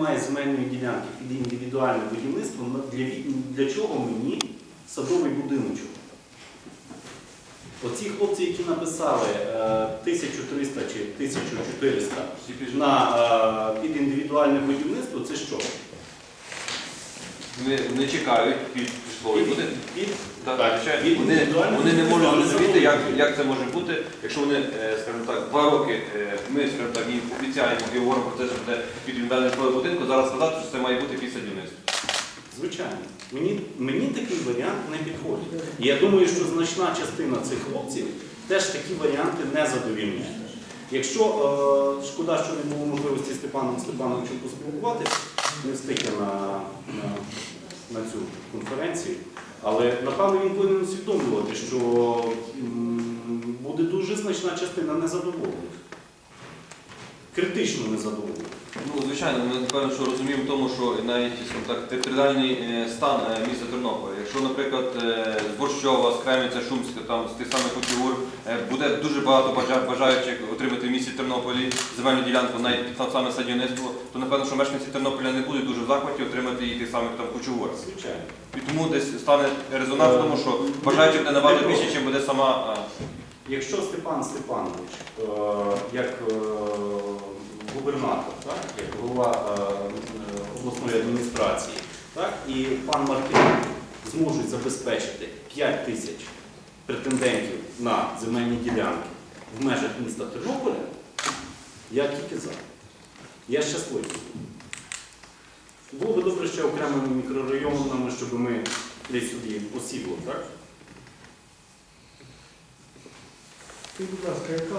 немає земельної ділянки під індивідуальне будівництво, для, для чого мені садовий будиночок? Оці хлопці, які написали е, 1300 чи 1400 на, е, під індивідуальне будівництво, це що? Вони, вони чекають під пішловий Під- будинок. під- Так, звичайно. від Вони, індивідуального вони не можуть будинку, розуміти, як, як це може бути, якщо вони, е, скажімо так, два роки е, ми, скажімо так, їм обіцяємо і говоримо про те, що буде під індивідуальний житловий будинку, зараз сказати, що це має бути під садівництво. Звичайно. Мені, мені такий варіант не підходить. І я думаю, що значна частина цих хлопців теж такі варіанти не задовільняє. Якщо е, шкода, що не було можливості з Степаном Степановичем поспілкуватися, не встиг я на, конференцію, але напевно він повинен усвідомлювати, що буде дуже значна частина незадоволених. Критично незадоволених. Ну, звичайно, ми напевно, що розуміємо в тому, що навіть скажімо так, територіальний е, стан е, міста Тернополя. Якщо, наприклад, е, з Борщова, з Кремінця, Шумська, там з тих самих Кутюр, буде дуже багато бажаючих отримати в місті Тернополі земельну ділянку навіть під саме садівництво, то напевно, що мешканці Тернополя не будуть дуже в захваті отримати і тих самих там кучугур. Звичайно. І тому десь стане резонанс в тому, що бажаючих буде набагато більше, ніж буде сама. Якщо Степан Степанович, як губернатор, так, як голова е, обласної адміністрації, так, і пан Мартиненко зможуть забезпечити 5 тисяч претендентів на земельні ділянки в межах міста Тернополя, я тільки за. Я щасливий. Було би добре ще окремими мікрорайонами, щоб ми десь собі осідло, так? Скажіть, будь ласка, яка